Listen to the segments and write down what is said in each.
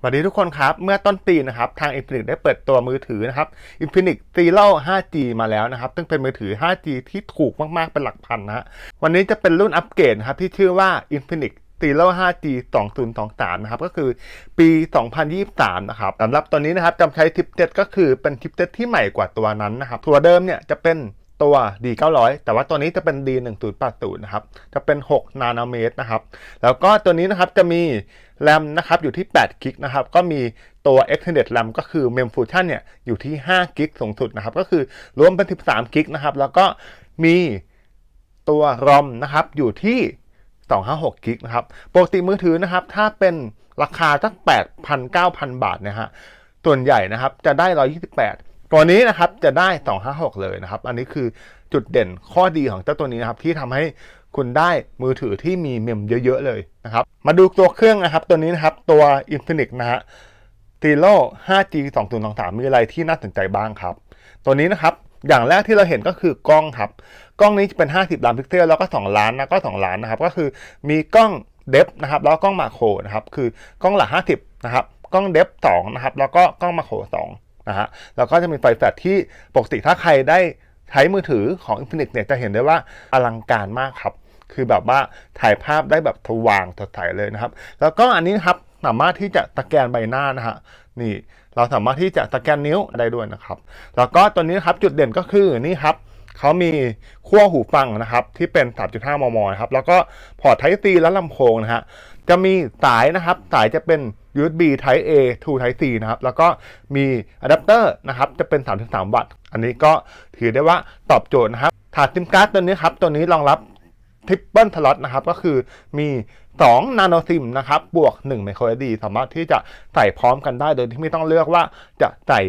สวัสดีทุกคนครับ เมื่อต้นปีนะครับทาง Infinix ได้เปิดตัวมือถือนะครับ Infinix Zero 5G มาแล้วนะครับ ซึ่งเป็นมือถือ 5G ที่ถูกมากๆเป็นหลักพันนะฮะวันนี้จะเป็นรุ่นอัปเกรดครับที่ชื่อว่า Infinix Zero 5G 2023 นะครับ ก็คือปี 2023 นะครับสำหรับตัวนี้นะครับจำใช้ชิปเซ็ตก็คือเป็นชิปเซ็ตที่ใหม่กว่าตัวนั้นนะครับ ตัวเดิมเนี่ยจะเป็น ตัว D900 แต่ว่าตัวนี้จะเป็น D1080 นะครับ จะเป็น 6 นาโนเมตรนะครับ แล้วก็ตัวนี้นะครับจะมีแรมนะครับอยู่ที่8กิกนะครับ ก็มีตัว extended RAM ก็คือ mem fusion เนี่ยอยู่ที่5กิกสูงสุดนะครับ ก็คือรวมเป็น 13กิกนะครับ แล้วก็มีตัว ROM นะครับอยู่ที่256กิกนะครับ ปกติมือถือนะครับ ถ้าเป็นราคาสัก8,000 9,000 บาทนะฮะ ส่วนใหญ่นะครับจะได้ 128 ตัวนี้นะครับจะได้ 256 เลยนะครับ อันนี้คือจุดเด่นข้อดีของเจ้าตัวนี้นะครับที่ทำให้คุณได้มือถือที่มีเมมเยอะๆเลยนะครับ มาดูตัวเครื่องนะครับ ตัวนี้นะครับตัว Infinix นะฮะ t i l o 5G 2023มีอะไรที่น่าสนใจบ้างครับ ตัวนี้นะครับอย่างแรกที่เราเห็นก็คือกล้องครับ กล้องนี้จะเป็น 50 ล้านพิกเซลแล้วก็ 2 ล้านนะก็ 2 ล้านนะครับ ก็คือมีกล้องเดฟนะครับ แล้วก็กล้องมาโครนะครับ คือกล้องหลัก 50 นะครับ กล้องเดฟ2นะครับ แล้วก็กล้องมาโคร2 นะฮะแล้วก็จะมีไฟแฟลชที่ปกติถ้าใครได้ใช้มือถือของ Infinix เนี่ยจะเห็นได้ว่าอลังการมากครับ คือแบบว่าถ่ายภาพได้แบบสว่างสดใสเลยนะครับ แล้วก็อันนี้ครับสามารถที่จะสแกนใบหน้านะฮะนี่เราสามารถที่จะสแกนนิ้วได้ด้วยนะครับ แล้วก็ตัวนี้นครับจุดเด่นก็คือนี่ครับเขามีขั้วหูฟังนะครับ ที่เป็น 3.5 มม นะครับ แล้วก็พอร์ต Type C และลำโพงนะฮะจะมีสายนะครับ สายจะเป็น USB Type A to Type C นะครับ แล้วก็มีอะแดปเตอร์นะครับ จะเป็น 33 วัตต์ อันนี้ก็ถือได้ว่าตอบโจทย์นะครับ ถาดซิมการ์ดตัวนี้ครับ ตัวนี้รองรับทริปเปิลสล็อตนะครับ ก็คือมี2นาโนซิมนะครับ บวก1ไมโคร SD สามารถที่จะใส่พร้อมกันได้ โดยที่ไม่ต้องเลือกว่าจะใส่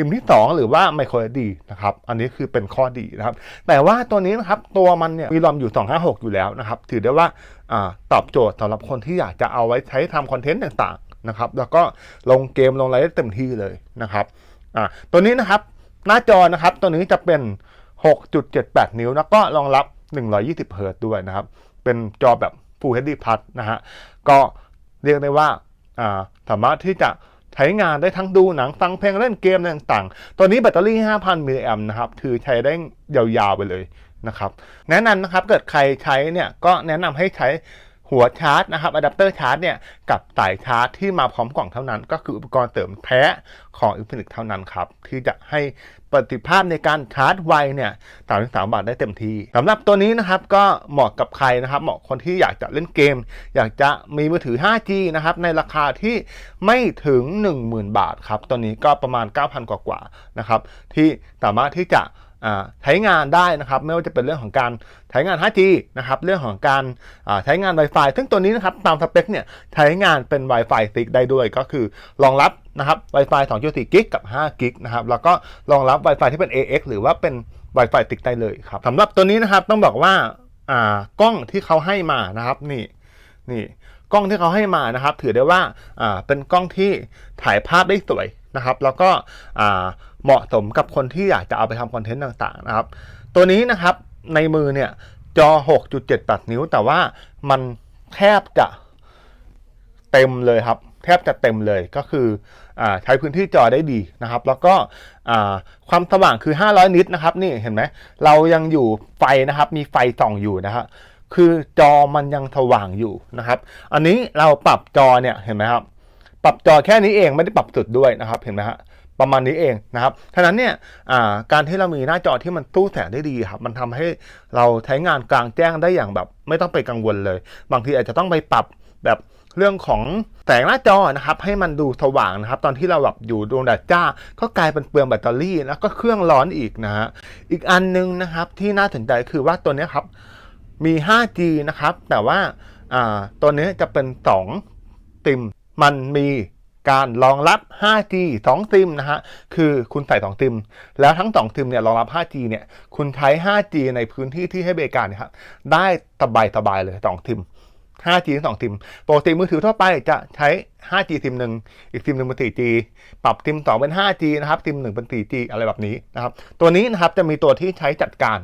อ่าซิมที่ 2 หรือว่าไมโคร SD นะครับ อันนี้คือเป็นข้อดีนะครับ แต่ว่าตัวนี้นะครับ ตัวมันเนี่ยมีรอมอยู่ 256 อยู่แล้วนะครับ ถือได้ว่าอาตอบโจทย์สำหรับคนที่อยากจะเอาไว้ใช้ทำคอนเทนต์ต่างๆนะครับ แล้วก็ลงเกมลงอะไรได้เต็มที่เลยนะครับตัวนี้นะครับหน้าจอนะครับ ตัวนี้จะเป็น 6.78 นิ้วแล้วก็รองรับ 120เฮิร์ตด้วยนะครับ เป็นจอแบบ Full HD Plus นะฮะ ก็เรียกได้ว่าอ่าสามารถที่จะ ใช้งานได้ทั้งดูหนังฟังเพลงเล่นเกมต่างๆ ตัวนี้แบตเตอรี่ 5,000 มิลลิแอมป์นะครับ คือใช้ได้ยาวๆไปเลยนะครับ แนะนำนะครับ เกิดใครใช้เนี่ย ก็แนะนำให้ใช้ หัวชาร์จนะครับอะแดปเตอร์ชาร์จเนี่ยกับสายชาร์จที่มาพร้อมกล่องเท่านั้น ก็คืออุปกรณ์เสริมแท้ของ Infinix เท่านั้นครับ ที่จะให้ประสิทธิภาพในการชาร์จไวเนี่ย33บาทได้เต็มที่สำหรับตัวนี้นะครับก็เหมาะกับใครนะครับ เหมาะคนที่อยากจะเล่นเกม อยากจะมีมือถือ 5G นะครับ ในราคาที่ไม่ถึง 10,000 บาทครับ ตัวนี้ก็ประมาณ 9,000 กว่าๆนะครับ ที่สามารถที่จะ ใช้งานได้นะครับไม่ว่าจะเป็นเรื่องของการใช้งาน 5G นะครับเรื่องของการใช้งาน Wi-Fi ซึ่งตัวนี้นะครับตามสเปคเนี่ยใช้งานเป็น Wi-Fi 6 ได้ด้วยก็คือรองรับนะครับ Wi-Fi 2.4กิกกับ5กิกนะครับแล้วก็รองรับ Wi-Fi ที่เป็น AX หรือว่าเป็น Wi-Fi 6ได้เลยครับสำหรับตัวนี้นะครับต้องบอกว่ากล้องที่เขาให้มานะครับนี่นี่กล้องที่เขาให้มานะครับ ถือได้ว่าเป็นกล้องที่ถ่ายภาพได้สวยนะครับ แล้วก็ เหมาะสมกับคนที่อยากจะเอาไปทำคอนเทนต์ต่างๆนะครับ ตัวนี้นะครับในมือเนี่ยจอ 6.78 นิ้ว แต่ว่ามันแทบจะเต็มเลยครับ แทบจะเต็มเลยก็คืออใช้พื้นที่จอได้ดีนะครับ แล้วก็ความสว่างคือ 500 นิตนะครับ นี่เห็นไหมเรายังอยู่ไฟนะครับ มีไฟส่องอยู่นะฮะคือจอมันยังสว่างอยู่นะครับ อันนี้เราปรับจอเนี่ยเห็นไหมครับ ปรับจอแค่นี้เองไม่ได้ปรับสุดด้วยนะครับ เห็นไหมฮะ ประมาณนี้เองนะครับฉะนั้นเนี่ยการที่เรามีหน้าจอที่มันตู้แสงได้ดีครับ มันทำให้เราใช้งานกลางแจ้งได้อย่างแบบ ไม่ต้องไปกังวลเลย บางทีอาจจะต้องไปปรับแบบเรื่องของแสงหน้าจอนะครับ ให้มันดูสว่างนะครับ ตอนที่เราแบบอยู่ดวงแดดจ้า ก็กลายเป็นเปลืองแบตเตอรี่แล้วก็เครื่องร้อนอีกนะฮะอีกอันนึงนะครับที่น่าสนใจคือว่าตัวนี้ครับมี 5G นะครับ แต่ว่าตัวนี้จะเป็น2ซิมมันมี การรองรับ 5G 2 ซิมนะฮะ คือคุณใส่ 2 ซิม แล้วทั้ง 2 ซิมเนี่ยรองรับ 5G เนี่ย คุณใช้ 5G ในพื้นที่ที่ให้บริการเนยครับได้สบายสบายๆเลย 2 ซิม 5G ทั้งสองซิม ปกติมือถือทั่วไปจะใช้ 5G ซิมหนึ่ง อีกซิมหนึ่งเป็น 4G ปรับซิม 2 เป็น 5G นะครับ ซิม 1 เป็น 4G อะไรแบบนี้นะครับ ตัวนี้นะครับจะมีตัวที่ใช้จัดการ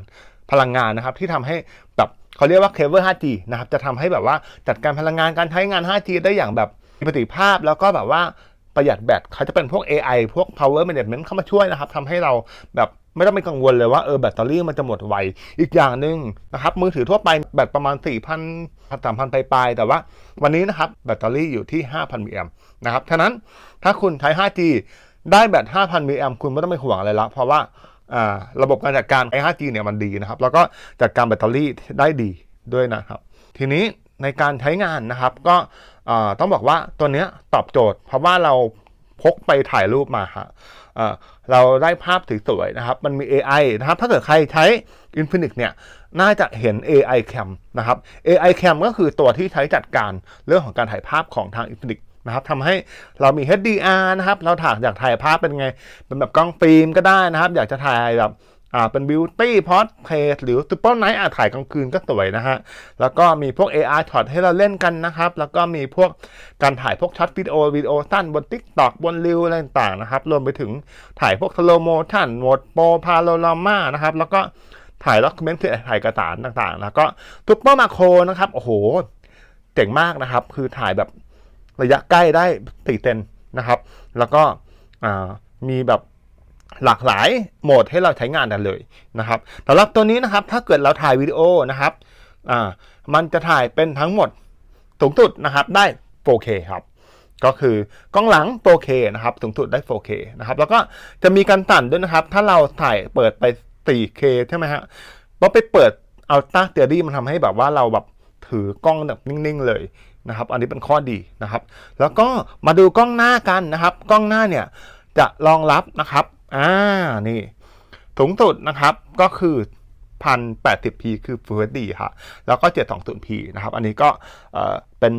พลังงานนะครับ ที่ทำให้แบบเขาเรียกว่าเคเบิล 5G นะครับ จะทำให้แบบว่าจัดการพลังงานการใช้งาน 5G ได้อย่างแบบ มีประสิทธิภาพแล้วก็แบบว่าประหยัดแบตเขาจะเป็นพวก AI พวก power management เข้ามาช่วยนะครับทำให้เราแบบไม่ต้องไปกังวลเลยว่าเออแบตเตอรี่มันจะหมดไว อีกอย่างหนึ่งนะครับ มือถือทั่วไปแบตประมาณ 4,000 3,000ปลายๆแต่ว่าวันนี้นะครับแบตเตอรี่อยู่ที่ 5,000มิลลิแอมนะครับฉะนั้นถ้าคุณใช้ 5G ได้แบต 5,000มิลลิแอมคุณไม่ต้องไปห่วงอะไรละเพราะว่าระบบการจัดการไอ้ 5G เนี่ยมันดีนะครับ แล้วก็จัดการแบตเตอรี่ได้ดีด้วยนะครับ ทีนี้ในการใช้งานนะครับก็ ต้องบอกว่าตัวเนี้ยตอบโจทย์ เพราะว่าเราพกไปถ่ายรูปมาฮะเราได้ภาพสวยๆนะครับ มันมี AI นะครับ ถ้าเกิดใครใช้ Infinix เนี่ย น่าจะเห็น AI Cam นะครับ AI Cam ก็คือตัวที่ใช้จัดการเรื่องของการถ่ายภาพของทาง Infinix นะครับทำให้เรามี HDR นะครับ เราถ่ายอยากถ่ายภาพเป็นไง เป็นแบบกล้องฟิล์มก็ได้นะครับ อยากจะถ่ายแบบ อ่าเป็นบิวตี้พอ r เพจหรือ t ุ i เปิลไนท์อาถ่ายกลางคืนก็สวยนะฮะ แล้วก็มีพวก AR ช็อตให้เราเล่นกันนะครับ แล้วก็มีพวกการถ่ายพวกช็อตวิดีโอวิดีโอสั้นบน TikTok บนริวอะไรต่างๆนะครับ รวมไปถึงถ่ายพวกสโลโมชันโหมดโปรพาโลรามานะครับ แล้วก็ถ่ายด็อกิเมนต์ถ่ายเอกสารต่างๆ แล้วก็ทุปเปอร์มาโครนะครับ โอ้โห เจ๋งมากนะครับ คือถ่ายแบบระยะใกล้ได้สี่เซนนะครับ แล้วก็อ่ามีแบบ หลากหลายโหมดให้เราใช้งานกันเลยนะครับสำหรับตัวนี้นะครับ ถ้าเกิดเราถ่ายวิดีโอนะครับอ่ามันจะถ่ายเป็นทั้งหมดสูงสุดนะครับได้ 4K ครับก็คือกล้องหลัง 4K นะครับสูงสุดได้ 4K นะครับแล้วก็จะมีการตัดด้วยนะครับ ถ้าเราถ่ายเปิดไป 4K ใช่ไหมฮะพอไปเปิดเอาต้าเตียรี่มันทำให้แบบว่าเราแบบถือกล้องแบบนิ่งๆเลยนะครับ อันนี้เป็นข้อดีนะครับ แล้วก็มาดูกล้องหน้ากันนะครับ กล้องหน้าเนี่ยจะรองรับนะครับ อ่านี่สูงสุดนะครับก็คือ 1080p คือ Full HD ครับแล้วก็ 720p นะครับ อันนี้ก็เออเป็น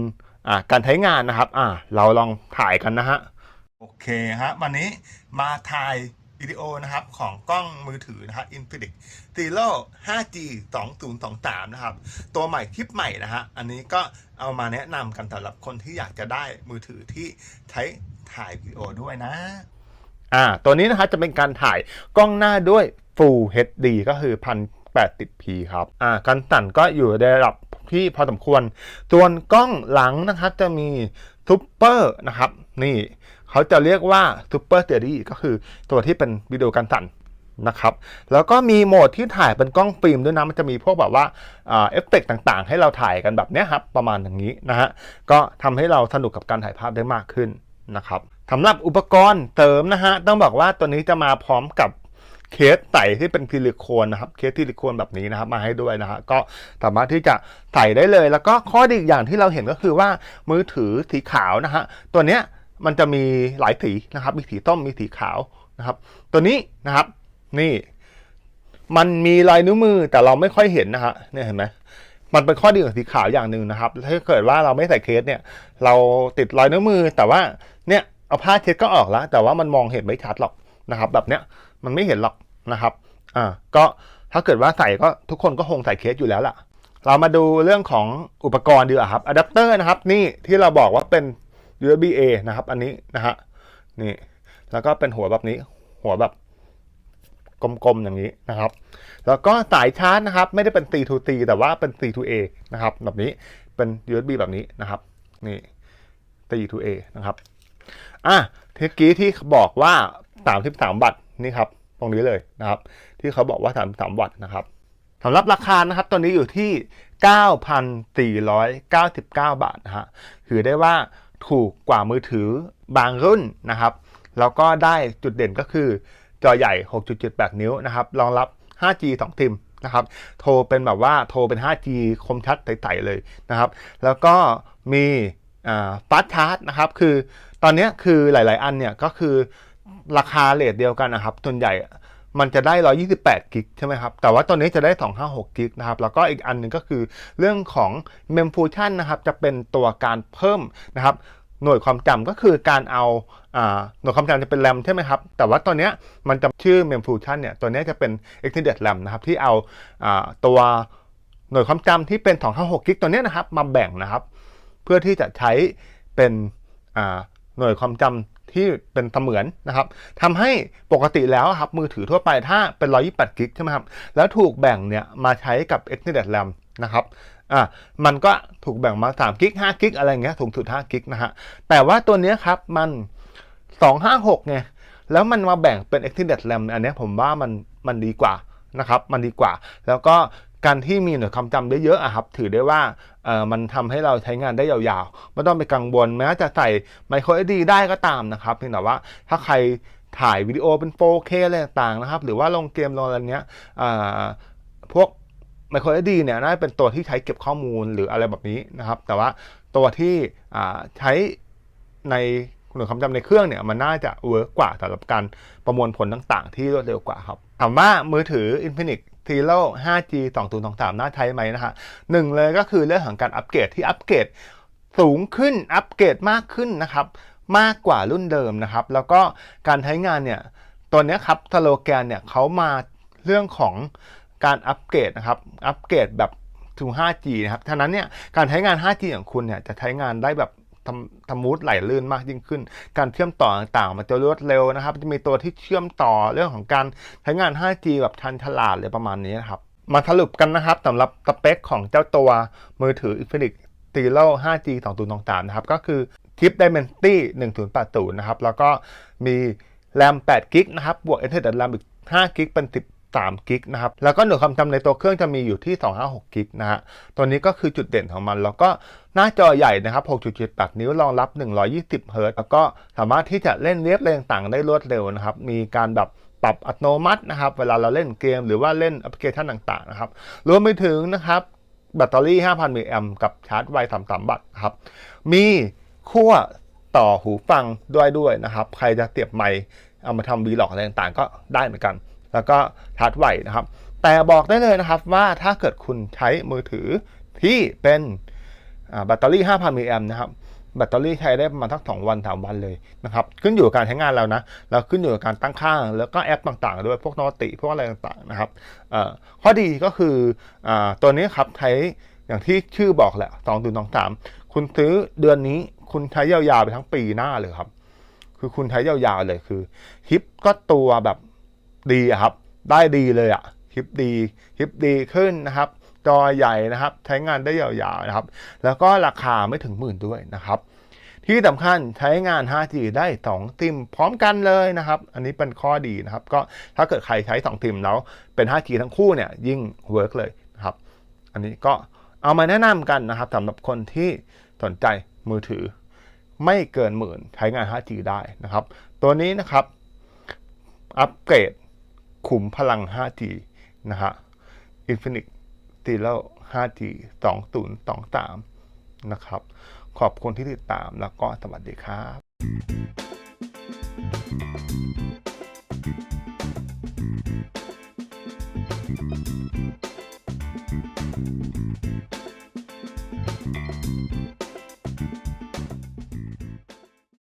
อ่าการใช้งานนะครับอ่าเราลองถ่ายกันนะฮะ โอเคฮะวันนี้มาถ่ายวิดีโอนะครับของกล้องมือถือนะครับ Infinix Zero 5G 2023 นะครับ ตัวใหม่คลิปใหม่นะฮะ อันนี้ก็เอามาแนะนำกันสำหรับคนที่อยากจะได้มือถือที่ใช้ถ่ายวิดีโอด้วยนะ อ่าตัวนี้นะครับจะเป็นการถ่ายกล้องหน้าด้วย Full HD ก็คือ 1080p ครับอ่าการสั่นก็อยู่ในระดับที่พอสมควรส่วนกล้องหลังนะครับจะมี Super นะครับ นี่เขาจะเรียกว่า Super Steady ก็คือตัวที่เป็นวิดีโอการสั่นนะครับ แล้วก็มีโหมดที่ถ่ายเป็นกล้องฟิล์มด้วยนะ มันจะมีพวกแบบว่าเอฟเฟกต์ต่างๆ ให้เราถ่ายกันแบบเนี้ยครับ ประมาณอย่างนี้นะฮะ ก็ทำให้เราสนุกกับการถ่ายภาพได้มากขึ้นนะครับ สำหรับอุปกรณ์เสริมนะฮะ ต้องบอกว่าตัวนี้จะมาพร้อมกับเคสใส่ที่เป็นซิลิโคนนะครับ เคสซิลิโคนแบบนี้นะครับ มาให้ด้วยนะฮะก็สามารถที่จะใส่ได้เลย แล้วก็ข้อดีอีกอย่างที่เราเห็นก็คือว่ามือถือสีขาวนะฮะตัวเนี้ยมันจะมีหลายสีนะครับ มีสีส้มมีสีขาวนะครับ ตัวนี้นะครับ นี่ มันมีลายนิ้วมือแต่เราไม่ค่อยเห็นนะฮะเนี่ยเห็นไหมมันเป็นข้อดีของสีขาวอย่างหนึ่งนะครับ ถ้าเกิดว่าเราไม่ใส่เคสเนี่ย เราติดรอยนิ้วมือแต่ว่าเนี่ย เอาผ้าเช็ดก็ออกแล้ว แต่ว่ามันมองเห็นไม่ชัดหรอกนะครับ แบบเนี้ยมันไม่เห็นหรอกนะครับอ่าก็ถ้าเกิดว่าใส่ก็ทุกคนก็คงใส่เคสอยู่แล้วล่ะ เรามาดูเรื่องของอุปกรณ์ดีกว่าครับอะแดปเตอร์นะครับนี่ที่เราบอกว่าเป็น USB A นะครับ อันนี้นะฮะนี่แล้วก็เป็นหัวแบบนี้ หัวแบบกลมๆอย่างนี้นะครับ แล้วก็สายชาร์จนะครับ ไม่ได้เป็น C to C แต่ว่าเป็น C to A นะครับ แบบนี้เป็น USB แบบนี้นะครับ นี่ C to A นะครับ อะเมื่อกี้ที่บอกว่า 33 วัตต์นี่ครับ ตรงนี้เลยนะครับ ที่เขาบอกว่า 33 วัตต์นะครับสำหรับราคานะครับตัวนี้อยู่ที่ 9,499 บาทนะฮะถือได้ว่าถูกกว่ามือถือบางรุ่นนะครับ แล้วก็ได้จุดเด่นก็คือ จอใหญ่ 6.78 นิ้วนะครับ รองรับ 5G 2ซิมนะครับ โทรเป็นแบบว่าโทรเป็น 5G คมชัดใสๆเลยนะครับ แล้วก็มีฟาสชาร์จนะครับ คือ ตอนนี้คือหลาย ๆ อันเนี่ยก็คือราคาเลทเดียวกันนะครับส่วนใหญ่มันจะได้ 128 กิกใช่ไหมครับ แต่ว่าตัวนี้จะได้ 256 กิกนะครับ แล้วก็อีกอันหนึ่งก็คือเรื่องของ Mem Fusion นะครับ จะเป็นตัวการเพิ่มนะครับ หน่วยความจำก็คือการเอาหน่วยความจำจะเป็นแรมใช่ไหมครับ แต่ว่าตัวเนี้มันจะชื่อ Mem Fusion เนี่ย ตัวนี้จะเป็น Extended RAM นะครับ ที่เอาอาตัวหน่วยความจำที่เป็น 256 กิกตัวนี้นะครับ มาแบ่งนะครับ เพื่อที่จะใช้เป็น หน่วยความจำที่เป็นเสมือนนะครับทำให้ปกติแล้วครับมือถือทั่วไปถ้าเป็น 128 กิกใช่ไหมครับ แล้วถูกแบ่งเนี่ยมาใช้กับ Extended RAM นะครับอะมันก็ถูกแบ่งมา3กิก5กิกอะไรเงี้ยสูงสุด5กิกนะฮะแต่ว่าตัวเนี้ยครับมัน 256ไงแล้วมันมาแบ่งเป็น extended RAM อันเนี้ยผมว่ามันมันดีกว่านะครับมันดีกว่า แล้วก็ การที่มีหน่วยความจำเยอะอะครับถือได้ว่าเออมันทำให้เราใช้งานได้ยาวๆ ไม่ต้องไปกังวลแม้จะใส่ micro SD ได้ก็ตามนะครับเพียงแต่ว่าถ้าใครถ่ายวิดีโอเป็น 4K อะไรต่างๆนะครับ หรือว่าลงเกมลงอะไรเนี้ยพวก micro SD เนี่ยน่าจะเป็นตัวที่ใช้เก็บข้อมูลหรืออะไรแบบนี้นะครับ แต่ว่าตัวที่ใช้ในหน่วยความจำในเครื่องเนี่ยมันน่าจะเวิร์กกว่าสำหรับการประมวลผลต่างๆ ที่รวดเร็วกว่าครับถามว่ามือถือ Infinix t i l o 5G 2023 น่าใช้ไหมนะฮะหนึ่งเลยก็คือเรื่องของการอัปเกรดที่อัปเกรดสูงขึ้น อัปเกรดมากขึ้นนะครับ มากกว่ารุ่นเดิมนะครับ แล้วก็การใช้งานเนี่ย ตัวนี้ครับสโลแกนเนี่ยเขามาเรื่องของการอัปเกรดนะครับ อัปเกรดแบบถึง 5G นะครับ ฉะนั้นเนี่ย การใช้งาน 5G ของคุณเนี่ย จะใช้งานได้แบบ ทำทำมูดไหลลื่นมากยิ่งขึ้น การเชื่อมต่อต่างๆ มันจะรวดเร็วนะครับ จะมีตัวที่เชื่อมต่อเรื่องของการใช้งาน 5G แบบทันฉลาดเลยประมาณนี้นะครับ มาสรุปกันนะครับสำหรับสเปคของเจ้าตัวมือถือ Infinix t i l o 5G 2023นะครับ ก็คือชิป Dimensity 1080 นะครับ แล้วก็มี RAM 8 g b นะครับ บวก Ethernet RAM อีก5 g b เป็น 13 g b นะครับแล้วก็หน่วยความจำในตัวเครื่องจะมีอยู่ที่ 256 g b นะฮะตัวนี้ก็คือจุดเด่นของมัน แล้วก็หน้าจอใหญ่นะครับ 6.78 นิ้วรองรับ 120เฮิร์ตแล้วก็สามารถที่จะเล่นเว็บอะไรต่างๆได้รวดเร็วนะครับมีการแบบปรับอัตโนมัตินะครับ เวลาเราเล่นเกมหรือว่าเล่นแอปพลิเคชันต่างๆนะครับรวมไปถึงนะครับแบตเตอรี่ 5,000มิลลิแอมกับชาร์จไว33วัตต์ครับ มีขั้วต่อหูฟังด้วยด้วยนะครับ ใครจะเสียบไมค์เอามาทำวีล็อกอะไรต่างๆ ก็ได้เหมือนกัน แล้วก็ชาร์จไวนะครับ แต่บอกได้เลยนะครับว่าถ้าเกิดคุณใช้มือถือที่เป็นแบตเตอรี่ 5,000มิลลิแอมป์นะครับแบตเตอรี่ใช้ได้ประมาณสักสองวันสามวันเลยนะครับ ขึ้นอยู่กับการใช้งานเรานะ แล้วขึ้นอยู่กับการตั้งค่า แล้วก็แอปต่างๆ ด้วยพวกโนติพวกอะไรต่างๆนะครับข้อดีก็คืออตัวนี้ครับใช้อย่างที่ชื่อบอกแหละสองถึงสองสามคุณซื้อเดือนนี้คุณใช้ยาวๆไปทั้งปีหน้าเลยครับ คือคุณใช้ยาวๆเลยคือฮิปก็ตัวแบบ ดีครับ ได้ดีเลยอะฮิปดีฮิปดีขึ้นนะครับจอใหญ่นะครับ ใช้งานได้ยาวๆนะครับ แล้วก็ราคาไม่ถึงหมื่นด้วยนะครับ ที่สำคัญใช้งาน 5G ได้ 2 ซิมพร้อมกันเลยนะครับ อันนี้เป็นข้อดีนะครับ ก็ถ้าเกิดใครใช้ 2 ซิมแล้วเป็น 5G ทั้งคู่เนี่ยยิ่งเวิร์กเลยนะครับ อันนี้ก็เอามาแนะนำกันนะครับสำหรับคนที่สนใจมือถือ ไม่เกินหมื่นใช้งาน 5G ได้นะครับ ตัวนี้นะครับ อัปเกรด ขุมพลัง 5G นะฮะ Infinix t i l o 5G 2023 นะครับ ขอบคุณที่ติดตามแล้วก็สวัสดีครับ